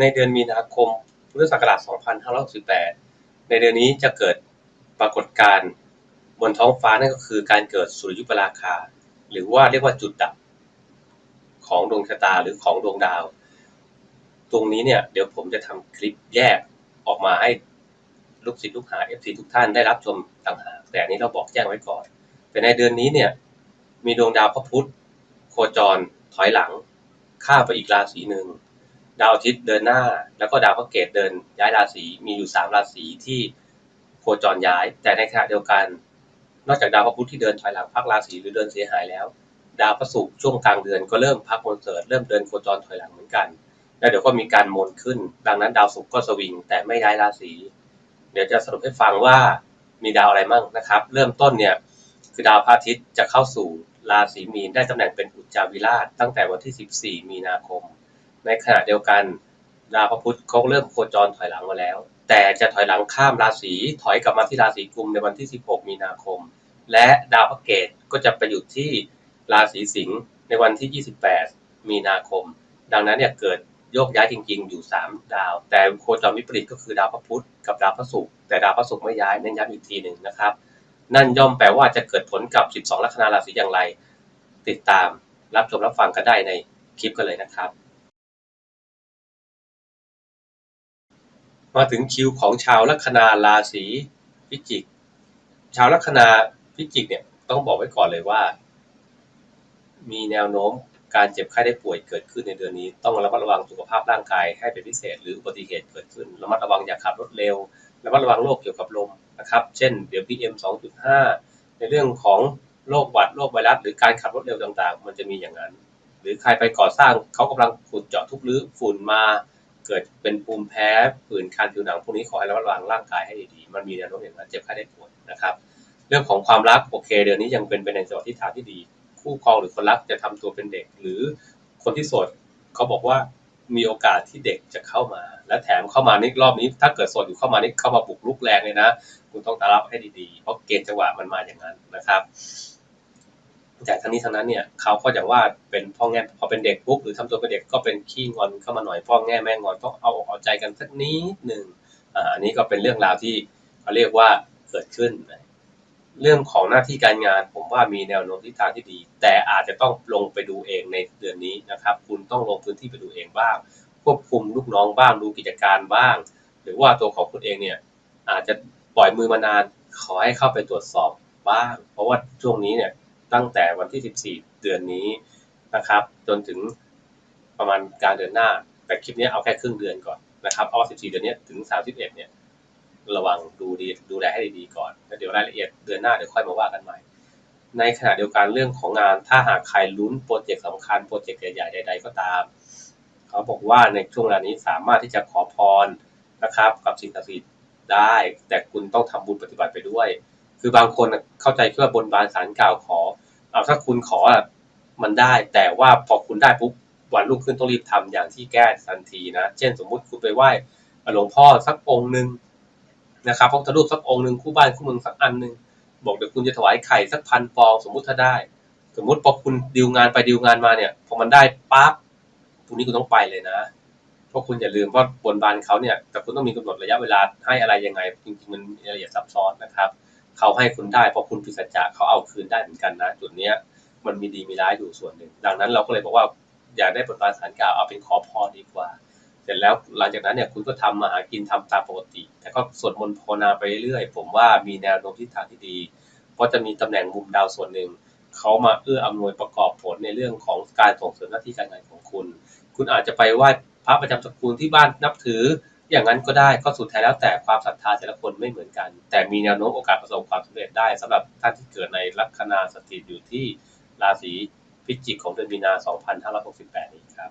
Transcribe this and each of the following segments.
ในเดือนมีนาคมพุทธศักราช2568 ในเดือนนี้จะเกิดปรากฏการณ์บนท้องฟ้านั่นก็คือการเกิดสุริยุปราคา หรือว่าเรียกว่าจุดดับของดวงชะตาหรือของดวงดาว ตรงนี้เนี่ยเดี๋ยวผมจะทำคลิปแยกออกมาให้ลูกศิษย์ลูกหา FC ทุกท่านได้รับชมต่างหาก แต่อันนี้เราบอกแจ้งไว้ก่อนแต่ในเดือนนี้เนี่ยมีดวงดาวพระพุธโคจรถอยหลังข้าไปอีกราศีหนึ่ง ดาวอาทิตย์เดินหน้า แล้วก็ดาวพระเกตเดินย้ายราศีมีอยู่สามราศีที่โคจรย้าย แต่ในขณะเดียวกัน นอกจากดาวพระพุธที่เดินถอยหลังพักราศีหรือเดินเสียหายแล้ว ดาวพระศุกร์ช่วงกลางเดือนก็เริ่มพักคอนเสิร์ตเริ่มเดินโคจรถอยหลังเหมือนกัน แล้วเดี๋ยวก็มีการมนขึ้น ดังนั้นดาวศุกร์ก็สวิงแต่ไม่ย้ายราศีเดี๋ยวจะสรุปให้ฟังว่ามีดาวอะไรมั่งนะครับ เริ่มต้นเนี่ยคือดาวพระอาทิตย์จะเข้าสู่ราศีมีนได้ตำแหน่งเป็นอุจจาวิราชตั้งแต่วันที่ 14 มีนาคม ในขณะเดียวกันดาวพระพุธเขาเริ่มโคจรถอยหลังมาแล้ว แต่จะถอยหลังข้ามราศีถอยกลับมาที่ราศีกุมในวันที่ 16 มีนาคม และดาวพระเกตก็จะไปอยู่ที่ราศีสิงห์ในวันที่ 28 มีนาคม ดังนั้นเนี่ยเกิดโยกย้ายจริง ๆ อยู่ 3 ดาว แต่โคจรวิปริตก็คือดาวพระพุธกับดาวพระศุกร์แต่ดาวพระศุกร์ไม่ย้ายเน้นย้ำอีกทีหนึ่งนะครับ นั่นย่อมแปลว่าจะเกิดผลกับ 12 ลัคนาราศีอย่างไร ติดตามรับชมรับฟังกันได้ในคลิปกันเลยนะครับ มาถึงคิวของชาวลัคนาราศีพิจิก ชาวลัคนาพิจิกเนี่ยต้องบอกไว้ก่อนเลยว่า มีแนวโน้มการเจ็บไข้ได้ป่วยเกิดขึ้นในเดือนนี้ ต้องระมัดระวังสุขภาพร่างกายให้เป็นพิเศษ หรืออุบัติเหตุเกิดขึ้นระมัดระวังอย่าขับรถเร็วระมัดระวังโรคเกี่ยวกับลมนะครับ เช่นเดี๋ยว PM 2.5 ในเรื่องของโรคหวัดโรคไวรัสหรือการขับรถเร็วต่างๆ มันจะมีอย่างนั้น หรือใครไปก่อสร้างเขากำลังขุดเจาะทุบรื้อฝุ่นมา เกิดเป็นภูมิแพ้ผื่นคันผิวหนังพวกนี้ขอให้ระมัดระวังร่างกายให้ดีๆมันมีแนวโน้มอย่างนั้นเจ็บไข้ได้ป่วยนะครับ เรื่องของความรักโอเค เดือนนี้ยังเป็นไปในจังหวะที่ทางที่ดี คู่ครองหรือคนรักจะทำตัวเป็นเด็ก หรือคนที่โสดเขาบอกว่ามีโอกาสที่เด็กจะเข้ามา และแถมเข้ามานี่รอบนี้ ถ้าเกิดโสดอยู่เข้ามานี่เข้ามาบุกลุกแรงเลยนะ คุณต้องตารับให้ดีๆ เพราะเกณฑ์จังหวะมันมาอย่างนั้นนะครับ แต่ทั้งนี้ทั้งนั้นเนี่ยเขาก็อย่างว่าเป็นพ่อแง่พอเป็นเด็กปุ๊บหรือทำตัวเป็นเด็กก็เป็นขี้งอนเข้ามาหน่อยพ่อแง่แม่งอนต้องเอาอกเอาใจกันสักนิดหนึ่งอ่าอันนี้ก็เป็นเรื่องราวที่เขาเรียกว่าเกิดขึ้น เรื่องของหน้าที่การงานผมว่ามีแนวโน้มทิศทางที่ดี แต่อาจจะต้องลงไปดูเองในเดือนนี้นะครับ คุณต้องลงพื้นที่ไปดูเองบ้าง ควบคุมลูกน้องบ้างดูกิจการบ้าง หรือว่าตัวของคุณเองเนี่ยอาจจะปล่อยมือมานานขอให้เข้าไปตรวจสอบบ้าง เพราะว่าช่วงนี้เนี่ย ตั้งแต่วันที่ 14 เดือนนี้นะครับ จนถึงประมาณกลารเดือนหน้า แต่คลิปนี้เอาแค่ครึ่งเดือนก่อนนะครับ เอา 14 เดือนนี้ถึง 31 เนี่ยระวังดูดีดูแลให้ดีๆก่อนแล้วเดี๋ยวรายละเอียดเดือนหน้าเดี๋ยวค่อยมาว่ากันใหม่ ในขณะเดียวกันเรื่องของงานถ้าหากใครลุ้นโปรเจกต์สำคัญโปรเจกต์ใหญ่ๆใด ๆ ก็ตาม เขาบอกว่าในช่วงเวลานี้สามารถที่จะขอพรนะครับ กับสิ่งศักดิ์สิทธิ์ได้ แต่คุณต้องทำบุญปฏิบัติไปด้วย คือบางคนเข้าใจแค่ว่าบนบานสารกล่าวขอ เอาถ้าคุณขอมันได้ แต่ว่าพอคุณได้ปุ๊บวันรุ่งขึ้นต้องรีบทำอย่างที่แก้ทันทีนะ เช่นสมมุติคุณไปไหว้หลวงพ่อสักองค์หนึ่งนะครับพระพุทธรูปสักองค์หนึ่งคู่บ้านคู่เมืองสักอันหนึ่งบอกเดี๋ยวคุณจะถวายไข่สักพันฟองสมมุติถ้าได้ สมมุติพอคุณดิวงานไปดิวงานมาเนี่ยพอมันได้ปั๊บพรุ่งนี้คุณต้องไปเลยนะเพราะคุณอย่าลืมว่าบนบานเขาเนี่ยแต่คุณต้องมีกำหนดระยะเวลาให้อะไรยังไงจริงๆมันมีรายละเอียดซับซ้อนนะครับ เขาให้คุณได้พอคุณผิดสัจจะเขาเอาคืนได้เหมือนกันนะจุดเนี้ยมันมีดีมีร้ายอยู่ส่วนหนึ่ง ดังนั้นเราก็เลยบอกว่าอย่าได้บนบานสารกล่าวเอาเป็นขอพรดีกว่า เสร็จแล้วหลังจากนั้นเนี่ยคุณก็ทำมาหากินทำตามปกติ แต่ก็สวดมนต์ภาวนาไปเรื่อยผมว่ามีแนวโน้มทิศทางที่ดี เพราะจะมีตำแหน่งมุมดาวส่วนหนึ่งเขามาเอื้ออำนวยประกอบผลในเรื่องของการส่งเสริมหน้าที่การงานของคุณ คุณอาจจะไปไหว้พระประจำตระกูลที่บ้านนับถือ อย่างนั้นก็ได้ก็สุดท้ายแล้วแต่ความศรัทธาแต่ละคนไม่เหมือนกัน แต่มีแนวโน้มโอกาสประสบความสำเร็จได้สำหรับท่านที่เกิดในลัคนาสถิตอยู่ที่ราศีพิจิกของเดือนมีนา 2568 นี้ครับ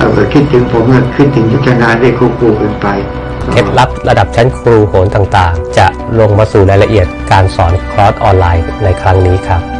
ถ้าเกิดคิดถึงผมก็คิดถึงยุทธนาได้ครูครูเป็นไปเคล็ดลับระดับชั้นครูโหนต่างๆ จะลงมาสู่รายละเอียดการสอนคอร์สออนไลน์ในครั้งนี้ครับ